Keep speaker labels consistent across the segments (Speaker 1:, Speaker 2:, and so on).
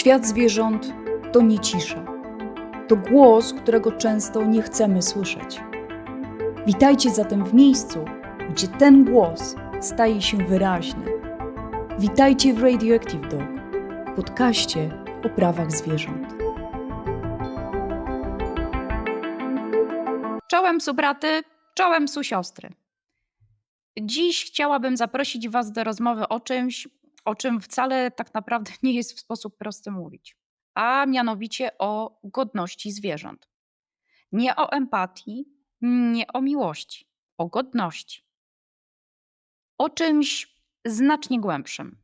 Speaker 1: Świat zwierząt to nie cisza. To głos, którego często nie chcemy słyszeć. Witajcie zatem w miejscu, gdzie ten głos staje się wyraźny. Witajcie w Radioactive Dog, podcaście o prawach zwierząt.
Speaker 2: Czołem subraty, czołem su siostry. Dziś chciałabym zaprosić Was do rozmowy o czymś, o czym wcale tak naprawdę nie jest w sposób prosty mówić, a mianowicie o godności zwierząt. Nie o empatii, nie o miłości, o godności. O czymś znacznie głębszym.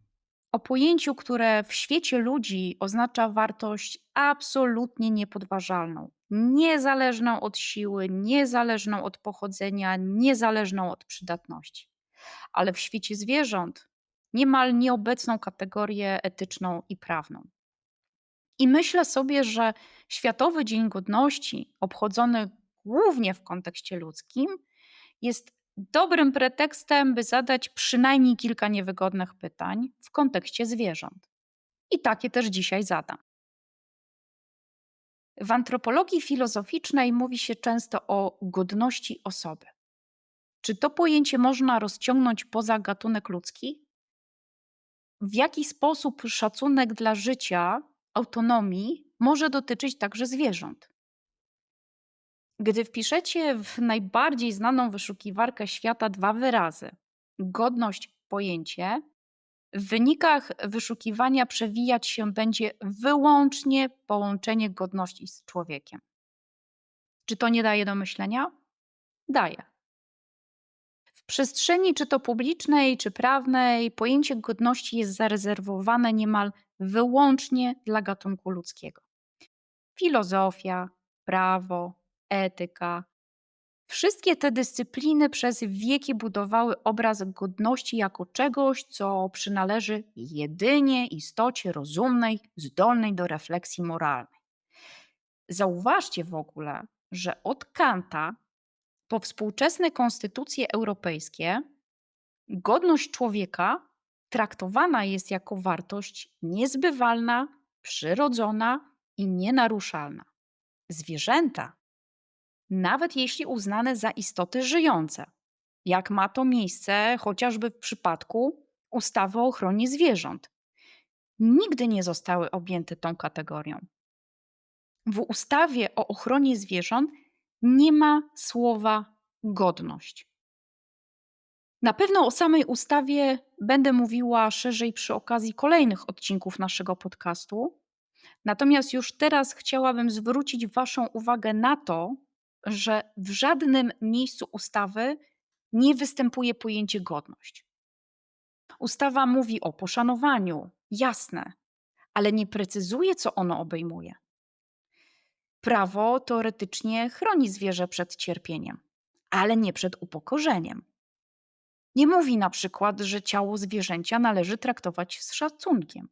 Speaker 2: O pojęciu, które w świecie ludzi oznacza wartość absolutnie niepodważalną, niezależną od siły, niezależną od pochodzenia, niezależną od przydatności. Ale w świecie zwierząt niemal nieobecną kategorię etyczną i prawną. I myślę sobie, że Światowy Dzień Godności, obchodzony głównie w kontekście ludzkim, jest dobrym pretekstem, by zadać przynajmniej kilka niewygodnych pytań w kontekście zwierząt. I takie też dzisiaj zadam. W antropologii filozoficznej mówi się często o godności osoby. Czy to pojęcie można rozciągnąć poza gatunek ludzki? W jaki sposób szacunek dla życia, autonomii może dotyczyć także zwierząt? Gdy wpiszecie w najbardziej znaną wyszukiwarkę świata dwa wyrazy godność, pojęcie, w wynikach wyszukiwania przewijać się będzie wyłącznie połączenie godności z człowiekiem. Czy to nie daje do myślenia? Daje. Przestrzeni, czy to publicznej, czy prawnej, pojęcie godności jest zarezerwowane niemal wyłącznie dla gatunku ludzkiego. Filozofia, prawo, etyka. Wszystkie te dyscypliny przez wieki budowały obraz godności jako czegoś, co przynależy jedynie istocie rozumnej, zdolnej do refleksji moralnej. Zauważcie w ogóle, że od Kanta po współczesne konstytucje europejskie godność człowieka traktowana jest jako wartość niezbywalna, przyrodzona i nienaruszalna. Zwierzęta nawet jeśli uznane za istoty żyjące, jak ma to miejsce chociażby w przypadku ustawy o ochronie zwierząt. Nigdy nie zostały objęte tą kategorią. W ustawie o ochronie zwierząt nie ma słowa godność. Na pewno o samej ustawie będę mówiła szerzej przy okazji kolejnych odcinków naszego podcastu. Natomiast już teraz chciałabym zwrócić Waszą uwagę na to, że w żadnym miejscu ustawy nie występuje pojęcie godność. Ustawa mówi o poszanowaniu, jasne, ale nie precyzuje, co ono obejmuje. Prawo teoretycznie chroni zwierzę przed cierpieniem, ale nie przed upokorzeniem. Nie mówi na przykład, że ciało zwierzęcia należy traktować z szacunkiem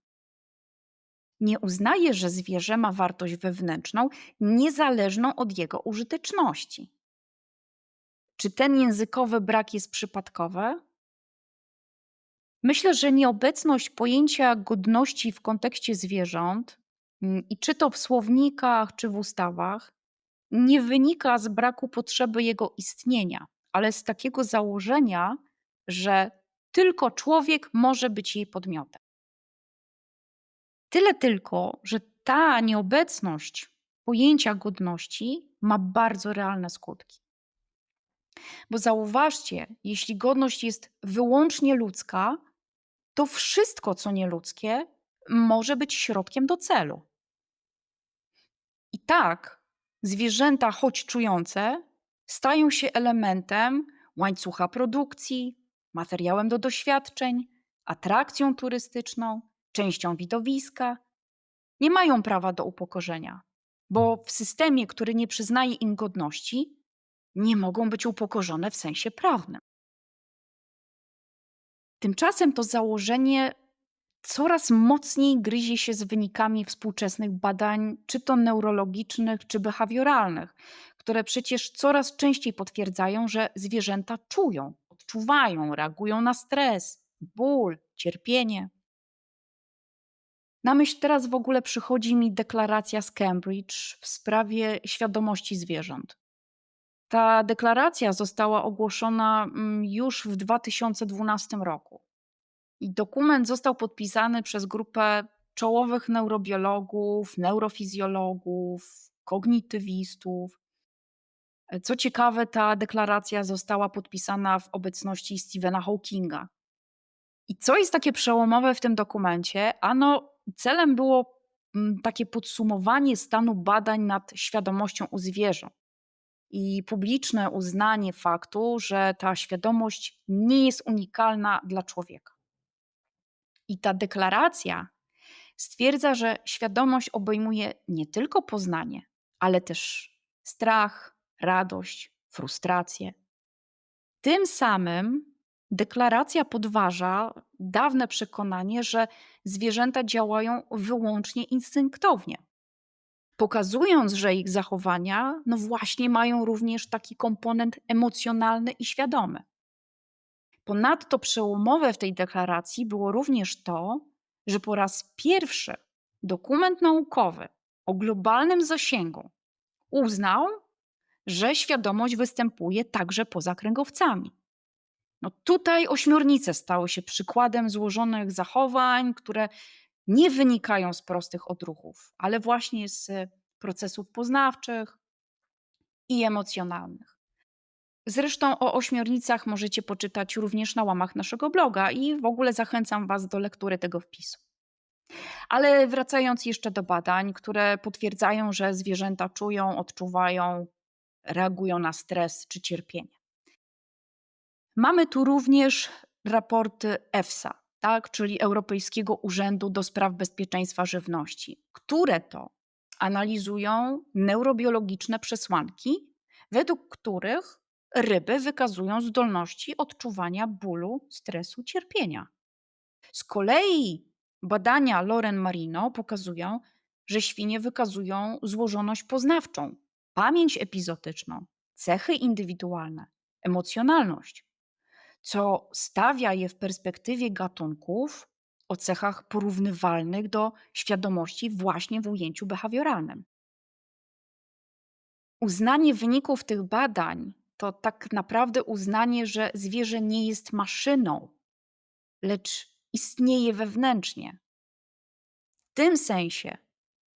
Speaker 2: nie uznaje, że zwierzę ma wartość wewnętrzną, niezależną od jego użyteczności. Czy ten językowy brak jest przypadkowy? Myślę, że nieobecność pojęcia godności w kontekście zwierząt, i czy to w słownikach, czy w ustawach, nie wynika z braku potrzeby jego istnienia, ale z takiego założenia, że tylko człowiek może być jej podmiotem. Tyle tylko, że ta nieobecność pojęcia godności ma bardzo realne skutki. Bo zauważcie, jeśli godność jest wyłącznie ludzka, to wszystko, co nieludzkie, może być środkiem do celu. I tak zwierzęta, choć czujące, stają się elementem łańcucha produkcji, materiałem do doświadczeń, atrakcją turystyczną, częścią widowiska, nie mają prawa do upokorzenia, bo w systemie, który nie przyznaje im godności, nie mogą być upokorzone w sensie prawnym. Tymczasem to założenie coraz mocniej gryzie się z wynikami współczesnych badań, czy to neurologicznych, czy behawioralnych, które przecież coraz częściej potwierdzają, że zwierzęta czują, odczuwają, reagują na stres, ból, cierpienie. Na myśl teraz w ogóle przychodzi mi deklaracja z Cambridge w sprawie świadomości zwierząt. Ta deklaracja została ogłoszona mm, już w 2012 roku. I dokument został podpisany przez grupę czołowych neurobiologów, neurofizjologów, kognitywistów. Co ciekawe, ta deklaracja została podpisana w obecności Stephena Hawkinga. I co jest takie przełomowe w tym dokumencie? Ano, celem było mm, takie podsumowanie stanu badań nad świadomością u zwierząt i publiczne uznanie faktu, że ta świadomość nie jest unikalna dla człowieka. I ta deklaracja stwierdza, że świadomość obejmuje nie tylko poznanie, ale też strach, radość, frustrację. Tym samym deklaracja podważa dawne przekonanie, że zwierzęta działają wyłącznie instynktownie. Pokazując, że ich zachowania, no właśnie, mają również taki komponent emocjonalny i świadomy. Ponadto przełomowe w tej deklaracji było również to, że po raz pierwszy dokument naukowy o globalnym zasięgu uznał, że świadomość występuje także poza kręgowcami. No tutaj ośmiornice stały się przykładem złożonych zachowań, które nie wynikają z prostych odruchów, ale właśnie z procesów poznawczych i emocjonalnych. Zresztą o ośmiornicach możecie poczytać również na łamach naszego bloga i w ogóle zachęcam Was do lektury tego wpisu. Ale wracając jeszcze do badań, które potwierdzają, że zwierzęta czują, odczuwają, reagują na stres czy cierpienie. Mamy tu również raporty EFSA, tak, czyli Europejskiego Urzędu do Spraw Bezpieczeństwa Żywności, które to analizują neurobiologiczne przesłanki, według których ryby wykazują zdolności odczuwania bólu, stresu, cierpienia. Z kolei badania Loren Marino pokazują, że świnie wykazują złożoność poznawczą, pamięć epizotyczną, cechy indywidualne, emocjonalność, co stawia je w perspektywie gatunków o cechach porównywalnych do świadomości właśnie w ujęciu behawioralnym. Uznanie wyników tych badań to tak naprawdę uznanie, że zwierzę nie jest maszyną, lecz istnieje wewnętrznie. W tym sensie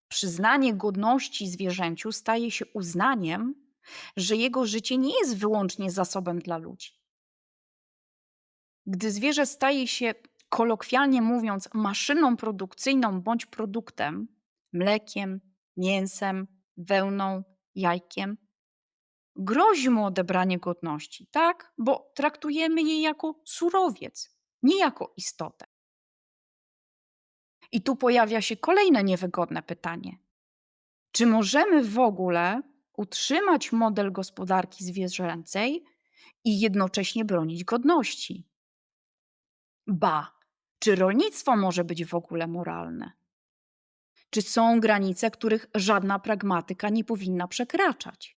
Speaker 2: przyznanie godności zwierzęciu staje się uznaniem, że jego życie nie jest wyłącznie zasobem dla ludzi. Gdy zwierzę staje się, kolokwialnie mówiąc, maszyną produkcyjną bądź produktem, mlekiem, mięsem, wełną, jajkiem, grozi mu odebranie godności, tak? Bo traktujemy je jako surowiec, nie jako istotę. I tu pojawia się kolejne niewygodne pytanie. Czy możemy w ogóle utrzymać model gospodarki zwierzęcej i jednocześnie bronić godności? Ba, czy rolnictwo może być w ogóle moralne? Czy są granice, których żadna pragmatyka nie powinna przekraczać?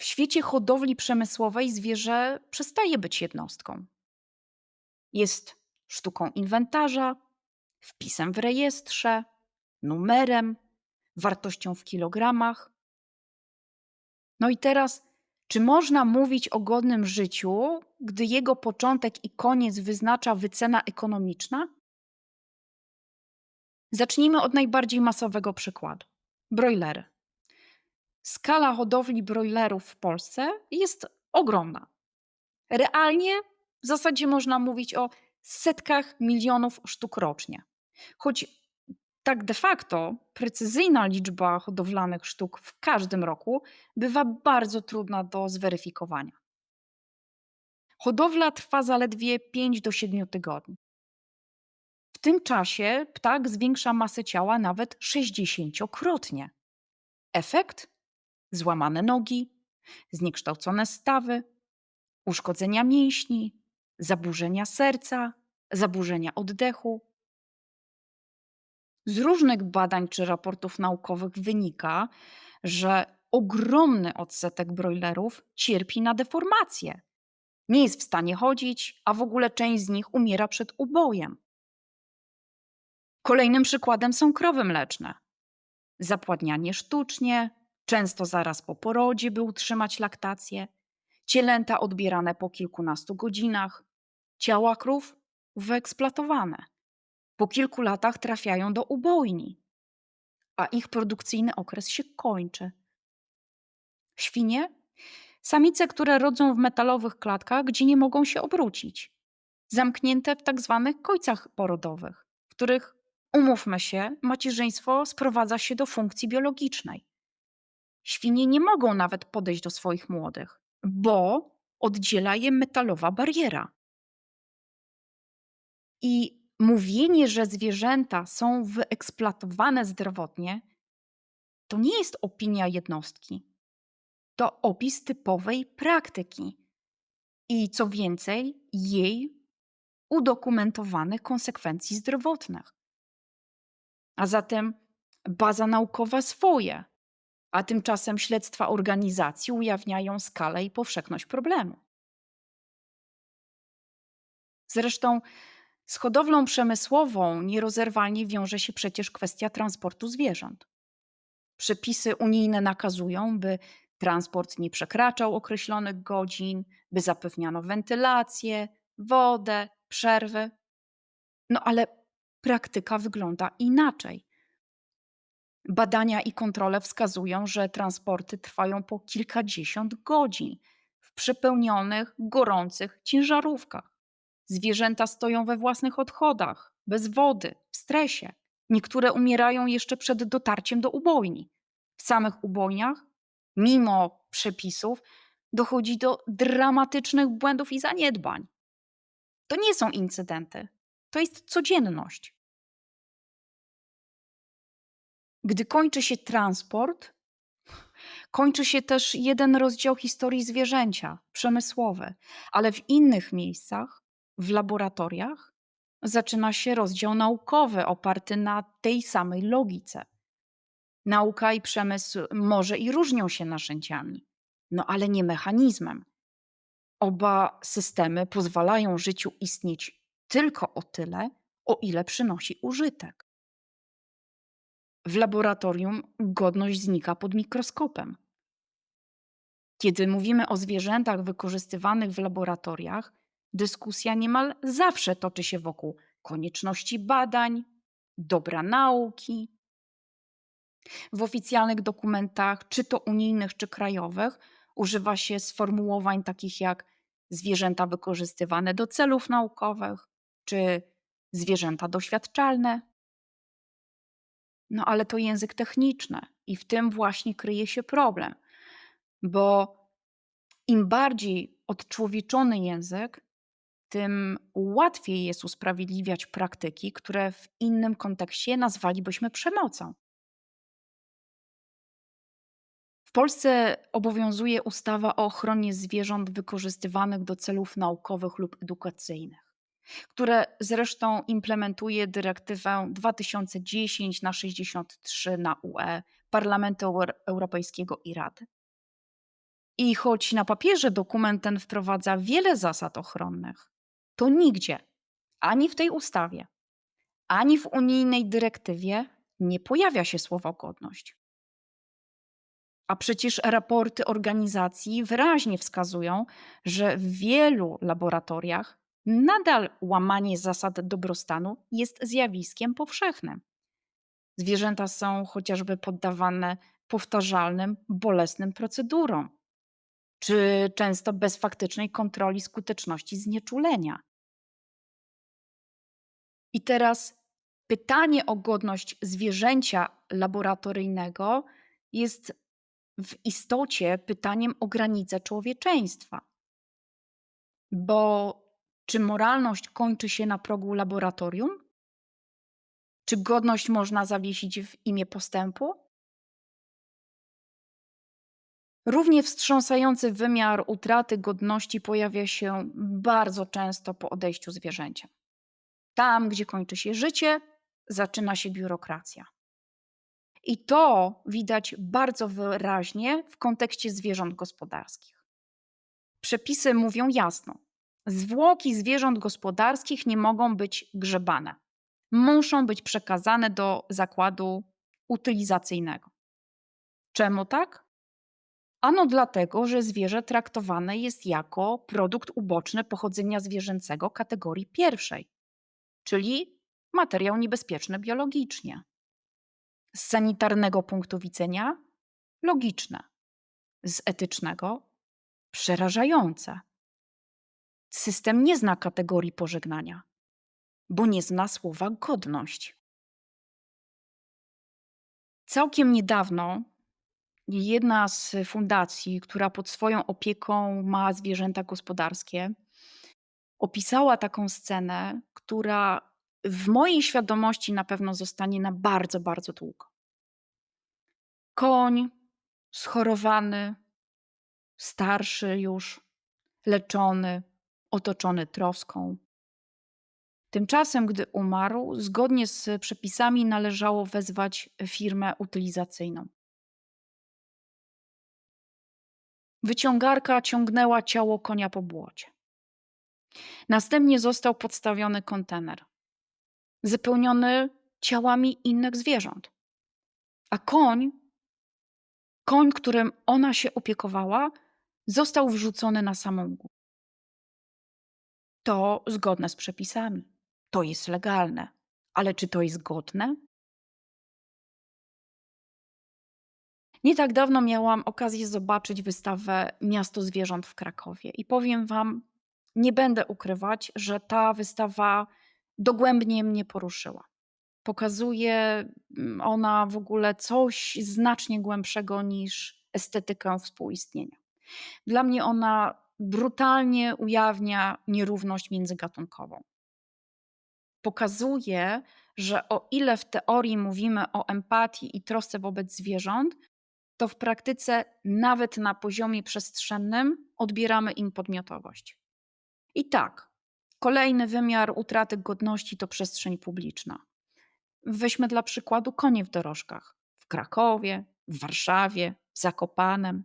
Speaker 2: W świecie hodowli przemysłowej zwierzę przestaje być jednostką. Jest sztuką inwentarza, wpisem w rejestrze, numerem, wartością w kilogramach. No i teraz, czy można mówić o godnym życiu, gdy jego początek i koniec wyznacza wycena ekonomiczna? Zacznijmy od najbardziej masowego przykładu broilery. Skala hodowli broilerów w Polsce jest ogromna. Realnie w zasadzie można mówić o setkach milionów sztuk rocznie. Choć tak de facto precyzyjna liczba hodowlanych sztuk w każdym roku bywa bardzo trudna do zweryfikowania. Hodowla trwa zaledwie 5 do 7 tygodni. W tym czasie ptak zwiększa masę ciała nawet 60-krotnie. Efekt? Złamane nogi, zniekształcone stawy, uszkodzenia mięśni, zaburzenia serca, zaburzenia oddechu. Z różnych badań czy raportów naukowych wynika, że ogromny odsetek brojlerów cierpi na deformacje. Nie jest w stanie chodzić, a w ogóle część z nich umiera przed ubojem. Kolejnym przykładem są krowy mleczne. Zapładnianie sztucznie, często zaraz po porodzie, by utrzymać laktację, cielęta odbierane po kilkunastu godzinach, ciała krów wyeksploatowane. Po kilku latach trafiają do ubojni, a ich produkcyjny okres się kończy. Świnie? Samice, które rodzą w metalowych klatkach, gdzie nie mogą się obrócić. Zamknięte w tak zwanych kojcach porodowych, w których, umówmy się, macierzyństwo sprowadza się do funkcji biologicznej. Świnie nie mogą nawet podejść do swoich młodych, bo oddziela je metalowa bariera. I mówienie, że zwierzęta są wyeksploatowane zdrowotnie, to nie jest opinia jednostki. To opis typowej praktyki. I co więcej, jej udokumentowanych konsekwencji zdrowotnych. A zatem baza naukowa swoje, a tymczasem śledztwa organizacji ujawniają skalę i powszechność problemu. Zresztą z hodowlą przemysłową nierozerwalnie wiąże się przecież kwestia transportu zwierząt. Przepisy unijne nakazują, by transport nie przekraczał określonych godzin, by zapewniano wentylację, wodę, przerwy. No ale praktyka wygląda inaczej. Badania i kontrole wskazują, że transporty trwają po kilkadziesiąt godzin w przepełnionych, gorących ciężarówkach. Zwierzęta stoją we własnych odchodach, bez wody, w stresie. Niektóre umierają jeszcze przed dotarciem do ubojni. W samych ubojniach, mimo przepisów, dochodzi do dramatycznych błędów i zaniedbań. To nie są incydenty, to jest codzienność. Gdy kończy się transport, kończy się też jeden rozdział historii zwierzęcia, przemysłowy, ale w innych miejscach, w laboratoriach, zaczyna się rozdział naukowy oparty na tej samej logice. Nauka i przemysł może i różnią się narzędziami, no ale nie mechanizmem. Oba systemy pozwalają życiu istnieć tylko o tyle, o ile przynosi użytek. W laboratorium godność znika pod mikroskopem. Kiedy mówimy o zwierzętach wykorzystywanych w laboratoriach, dyskusja niemal zawsze toczy się wokół konieczności badań, dobra nauki. W oficjalnych dokumentach, czy to unijnych, czy krajowych, używa się sformułowań takich jak zwierzęta wykorzystywane do celów naukowych, czy zwierzęta doświadczalne. No ale to język techniczny i w tym właśnie kryje się problem, bo im bardziej odczłowieczony język, tym łatwiej jest usprawiedliwiać praktyki, które w innym kontekście nazwalibyśmy przemocą. W Polsce obowiązuje ustawa o ochronie zwierząt wykorzystywanych do celów naukowych lub edukacyjnych, które zresztą implementuje dyrektywę 2010 na 63 na UE Parlamentu Europejskiego i Rady. I choć na papierze dokument ten wprowadza wiele zasad ochronnych, to nigdzie, ani w tej ustawie, ani w unijnej dyrektywie nie pojawia się słowo godność. A przecież raporty organizacji wyraźnie wskazują, że w wielu laboratoriach nadal łamanie zasad dobrostanu jest zjawiskiem powszechnym. Zwierzęta są chociażby poddawane powtarzalnym, bolesnym procedurom, czy często bez faktycznej kontroli skuteczności znieczulenia. I teraz pytanie o godność zwierzęcia laboratoryjnego jest w istocie pytaniem o granice człowieczeństwa. Bo czy moralność kończy się na progu laboratorium? Czy godność można zawiesić w imię postępu? Równie wstrząsający wymiar utraty godności pojawia się bardzo często po odejściu zwierzęcia. Tam, gdzie kończy się życie, zaczyna się biurokracja. I to widać bardzo wyraźnie w kontekście zwierząt gospodarskich. Przepisy mówią jasno: zwłoki zwierząt gospodarskich nie mogą być grzebane muszą być przekazane do zakładu utylizacyjnego. Czemu tak? Ano dlatego, że zwierzę traktowane jest jako produkt uboczny pochodzenia zwierzęcego kategorii pierwszej, czyli materiał niebezpieczny biologicznie. Z sanitarnego punktu widzenia logiczne, z etycznego przerażające. System nie zna kategorii pożegnania, bo nie zna słowa godność. Całkiem niedawno jedna z fundacji, która pod swoją opieką ma zwierzęta gospodarskie, opisała taką scenę, która w mojej świadomości na pewno zostanie na bardzo, bardzo długo. Koń schorowany, starszy już, leczony, otoczony troską. Tymczasem, gdy umarł, zgodnie z przepisami należało wezwać firmę utylizacyjną. Wyciągarka ciągnęła ciało konia po błocie. Następnie został podstawiony kontener, wypełniony ciałami innych zwierząt. A koń, koń, którym ona się opiekowała, został wrzucony na samą górę. To zgodne z przepisami. To jest legalne. Ale czy to jest godne? Nie tak dawno miałam okazję zobaczyć wystawę Miasto Zwierząt w Krakowie i powiem Wam, nie będę ukrywać, że ta wystawa dogłębnie mnie poruszyła. Pokazuje mm, ona w ogóle coś znacznie głębszego niż estetykę współistnienia. Dla mnie ona brutalnie ujawnia nierówność międzygatunkową. Pokazuje, że o ile w teorii mówimy o empatii i trosce wobec zwierząt, to w praktyce nawet na poziomie przestrzennym odbieramy im podmiotowość. I tak, kolejny wymiar utraty godności to przestrzeń publiczna. Weźmy dla przykładu konie w dorożkach w Krakowie, w Warszawie, w Zakopanem.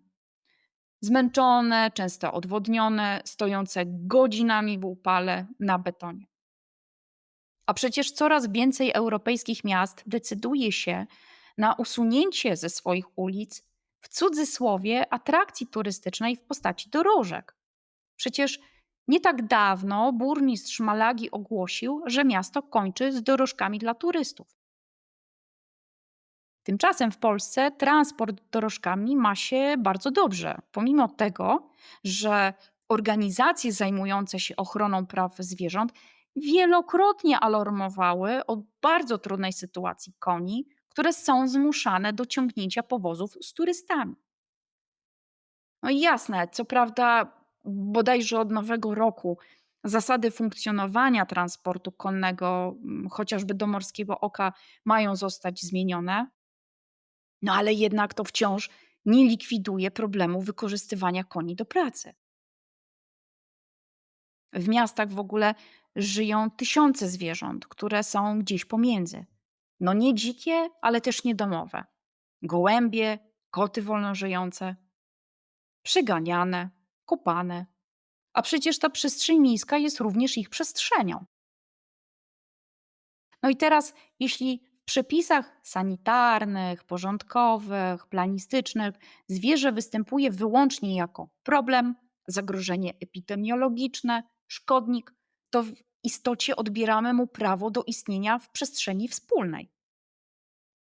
Speaker 2: Zmęczone, często odwodnione, stojące godzinami w upale na betonie. A przecież coraz więcej europejskich miast decyduje się na usunięcie ze swoich ulic w cudzysłowie atrakcji turystycznej w postaci dorożek. Przecież nie tak dawno burmistrz Malagi ogłosił, że miasto kończy z dorożkami dla turystów. Tymczasem w Polsce transport dorożkami ma się bardzo dobrze, pomimo tego, że organizacje zajmujące się ochroną praw zwierząt wielokrotnie alarmowały o bardzo trudnej sytuacji koni, które są zmuszane do ciągnięcia powozów z turystami. No jasne, co prawda, bodajże od nowego roku zasady funkcjonowania transportu konnego, mm, chociażby do morskiego oka, mają zostać zmienione, no ale jednak to wciąż nie likwiduje problemu wykorzystywania koni do pracy. W miastach w ogóle żyją tysiące zwierząt, które są gdzieś pomiędzy. No nie dzikie, ale też niedomowe. Gołębie, koty wolnożyjące, przyganiane, kopane. A przecież ta przestrzeń miejska jest również ich przestrzenią. No i teraz, jeśli przepisach sanitarnych, porządkowych, planistycznych zwierzę występuje wyłącznie jako problem, zagrożenie epidemiologiczne, szkodnik, to w istocie odbieramy mu prawo do istnienia w przestrzeni wspólnej.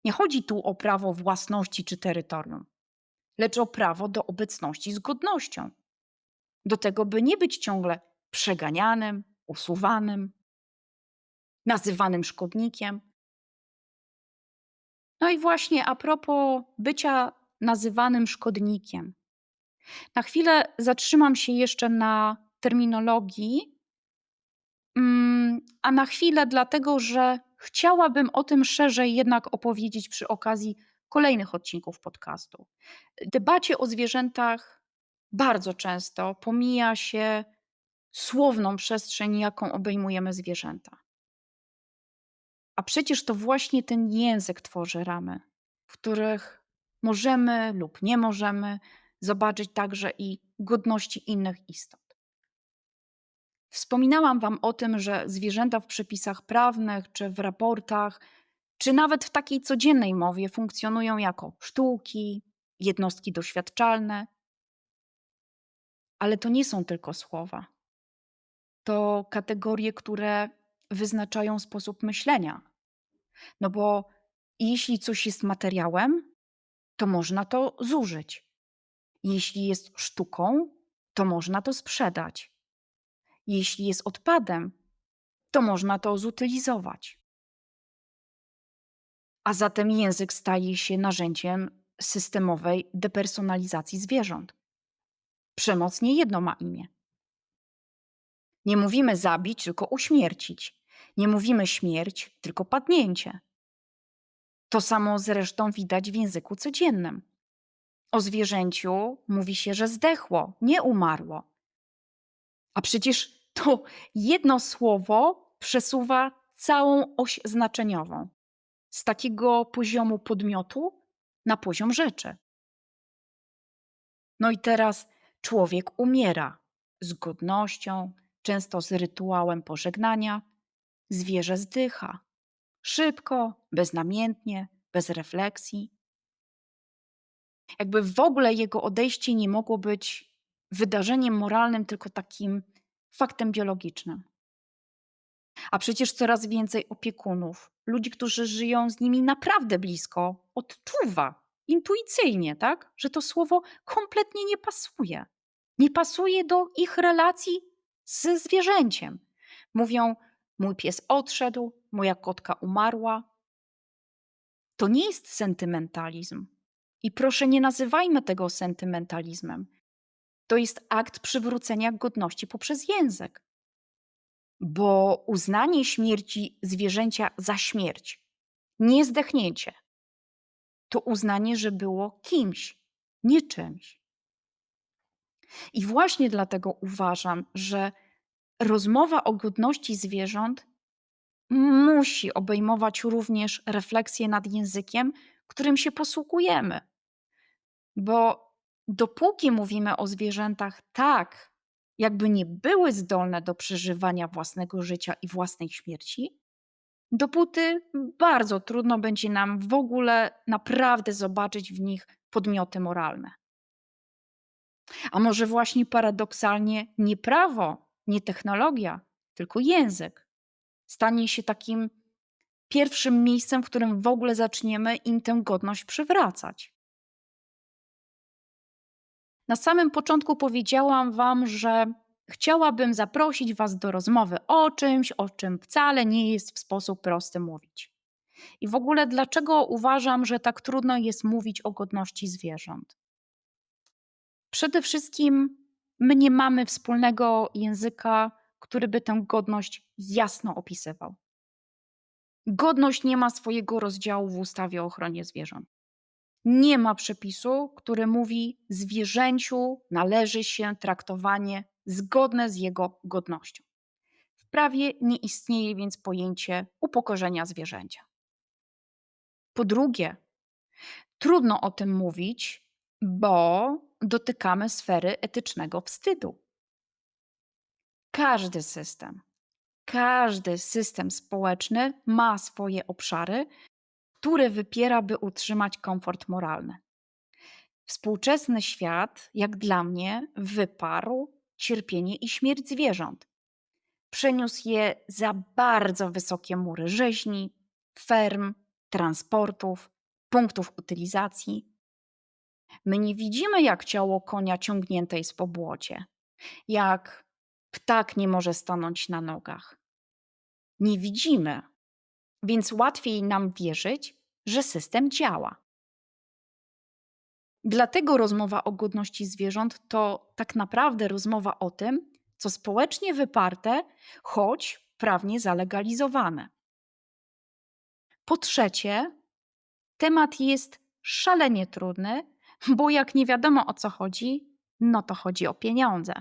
Speaker 2: Nie chodzi tu o prawo własności czy terytorium, lecz o prawo do obecności z godnością. Do tego, by nie być ciągle przeganianym, usuwanym, nazywanym szkodnikiem. No i właśnie a propos bycia nazywanym szkodnikiem. Na chwilę zatrzymam się jeszcze na terminologii, Mm, a na chwilę, dlatego że chciałabym o tym szerzej jednak opowiedzieć przy okazji kolejnych odcinków podcastu. Debacie o zwierzętach bardzo często pomija się słowną przestrzeń, jaką obejmujemy zwierzęta. A przecież to właśnie ten język tworzy ramy, w których możemy lub nie możemy zobaczyć także i godności innych istot. Wspominałam Wam o tym, że zwierzęta w przepisach prawnych, czy w raportach, czy nawet w takiej codziennej mowie funkcjonują jako sztuki, jednostki doświadczalne. Ale to nie są tylko słowa. To kategorie, które wyznaczają sposób myślenia. No bo jeśli coś jest materiałem, to można to zużyć. Jeśli jest sztuką, to można to sprzedać. Jeśli jest odpadem, to można to zutylizować. A zatem język staje się narzędziem systemowej depersonalizacji zwierząt. Przemoc nie jedno ma imię. Nie mówimy zabić, tylko uśmiercić. Nie mówimy śmierć, tylko padnięcie. To samo zresztą widać w języku codziennym. O zwierzęciu mówi się, że zdechło, nie umarło. A przecież to jedno słowo przesuwa całą oś znaczeniową z takiego poziomu podmiotu na poziom rzeczy. No i teraz człowiek umiera z godnością, często z rytuałem pożegnania. Zwierzę zdycha szybko, beznamiętnie, bez refleksji. Jakby w ogóle jego odejście nie mogło być wydarzeniem moralnym, tylko takim faktem biologicznym. A przecież coraz więcej opiekunów, ludzi, którzy żyją z nimi naprawdę blisko, odczuwa intuicyjnie, tak, że to słowo kompletnie nie pasuje. Nie pasuje do ich relacji ze zwierzęciem. Mówią: Mój pies odszedł, moja kotka umarła. To nie jest sentymentalizm. I proszę, nie nazywajmy tego sentymentalizmem. To jest akt przywrócenia godności poprzez język. Bo uznanie śmierci zwierzęcia za śmierć, nie zdechnięcie, to uznanie, że było kimś, nie czymś. I właśnie dlatego uważam, że rozmowa o godności zwierząt musi obejmować również refleksję nad językiem, którym się posługujemy. Bo dopóki mówimy o zwierzętach tak, jakby nie były zdolne do przeżywania własnego życia i własnej śmierci, dopóty bardzo trudno będzie nam w ogóle naprawdę zobaczyć w nich podmioty moralne. A może właśnie paradoksalnie nie prawo, nie technologia, tylko język stanie się takim pierwszym miejscem, w którym w ogóle zaczniemy im tę godność przywracać. Na samym początku powiedziałam Wam, że chciałabym zaprosić Was do rozmowy o czymś, o czym wcale nie jest w sposób prosty mówić. I w ogóle, dlaczego uważam, że tak trudno jest mówić o godności zwierząt? Przede wszystkim, my nie mamy wspólnego języka, który by tę godność jasno opisywał. Godność nie ma swojego rozdziału w ustawie o ochronie zwierząt. Nie ma przepisu, który mówi, zwierzęciu należy się traktowanie zgodne z jego godnością. W prawie nie istnieje więc pojęcie upokorzenia zwierzęcia. Po drugie, trudno o tym mówić, bo dotykamy sfery etycznego wstydu. Każdy system, każdy system społeczny ma swoje obszary, które wypiera, by utrzymać komfort moralny. Współczesny świat, jak dla mnie, wyparł cierpienie i śmierć zwierząt. Przeniósł je za bardzo wysokie mury rzeźni, ferm, transportów, punktów utylizacji. My nie widzimy, jak ciało konia ciągnięte jest po błocie, jak ptak nie może stanąć na nogach. Nie widzimy, więc łatwiej nam wierzyć, że system działa. Dlatego rozmowa o godności zwierząt to tak naprawdę rozmowa o tym, co społecznie wyparte, choć prawnie zalegalizowane. Po trzecie, temat jest szalenie trudny, bo jak nie wiadomo o co chodzi, no to chodzi o pieniądze.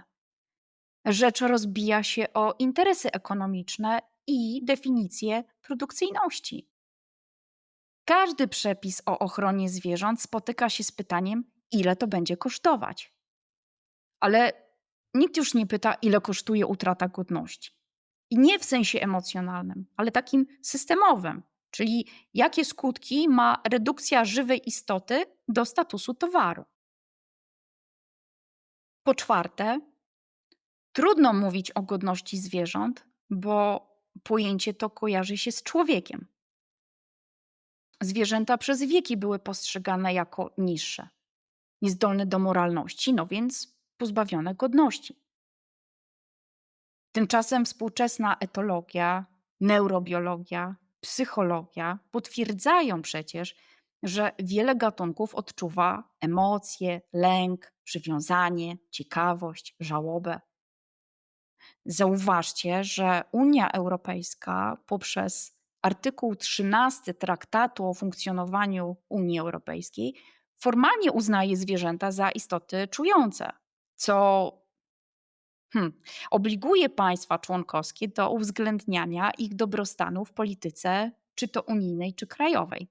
Speaker 2: Rzecz rozbija się o interesy ekonomiczne i definicję produkcyjności. Każdy przepis o ochronie zwierząt spotyka się z pytaniem, ile to będzie kosztować. Ale nikt już nie pyta, ile kosztuje utrata godności. I nie w sensie emocjonalnym, ale takim systemowym, czyli jakie skutki ma redukcja żywej istoty do statusu towaru. Po czwarte, trudno mówić o godności zwierząt, bo pojęcie to kojarzy się z człowiekiem. Zwierzęta przez wieki były postrzegane jako niższe, niezdolne do moralności, no więc pozbawione godności. Tymczasem współczesna etologia, neurobiologia, psychologia potwierdzają przecież, że wiele gatunków odczuwa emocje, lęk, przywiązanie, ciekawość, żałobę. Zauważcie, że Unia Europejska poprzez artykuł 13 Traktatu o funkcjonowaniu Unii Europejskiej formalnie uznaje zwierzęta za istoty czujące, co hmm, obliguje państwa członkowskie do uwzględniania ich dobrostanu w polityce, czy to unijnej, czy krajowej.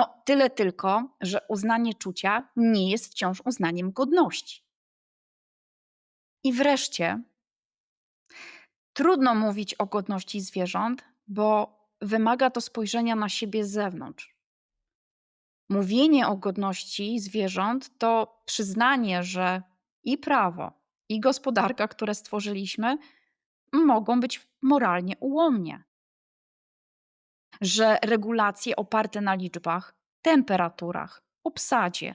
Speaker 2: No, tyle tylko, że uznanie czucia nie jest wciąż uznaniem godności. I wreszcie, trudno mówić o godności zwierząt, bo wymaga to spojrzenia na siebie z zewnątrz. Mówienie o godności zwierząt to przyznanie, że i prawo, i gospodarka, które stworzyliśmy, mogą być moralnie ułomnie. Że regulacje oparte na liczbach, temperaturach, obsadzie,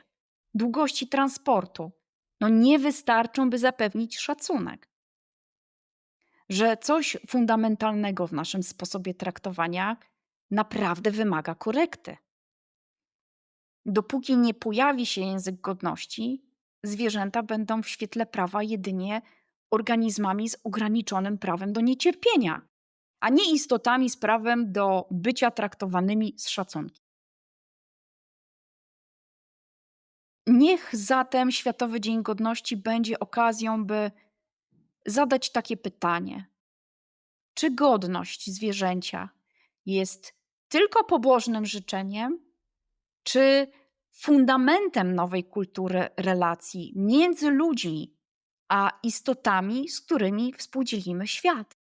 Speaker 2: długości transportu no nie wystarczą, by zapewnić szacunek. Że coś fundamentalnego w naszym sposobie traktowania naprawdę wymaga korekty. Dopóki nie pojawi się język godności, zwierzęta będą w świetle prawa jedynie organizmami z ograniczonym prawem do niecierpienia, a nie istotami z prawem do bycia traktowanymi z szacunkiem. Niech zatem Światowy Dzień Godności będzie okazją, by zadać takie pytanie: czy godność zwierzęcia jest tylko pobożnym życzeniem, czy fundamentem nowej kultury relacji między ludźmi a istotami, z którymi współdzielimy świat?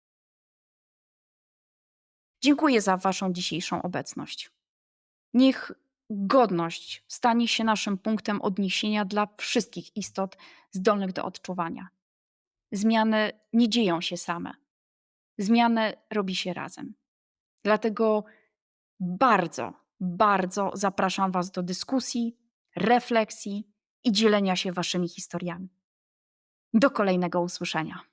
Speaker 2: Dziękuję za Waszą dzisiejszą obecność. Niech godność stanie się naszym punktem odniesienia dla wszystkich istot zdolnych do odczuwania. Zmiany nie dzieją się same. Zmiany robi się razem. Dlatego bardzo, bardzo zapraszam Was do dyskusji, refleksji i dzielenia się Waszymi historiami. Do kolejnego usłyszenia.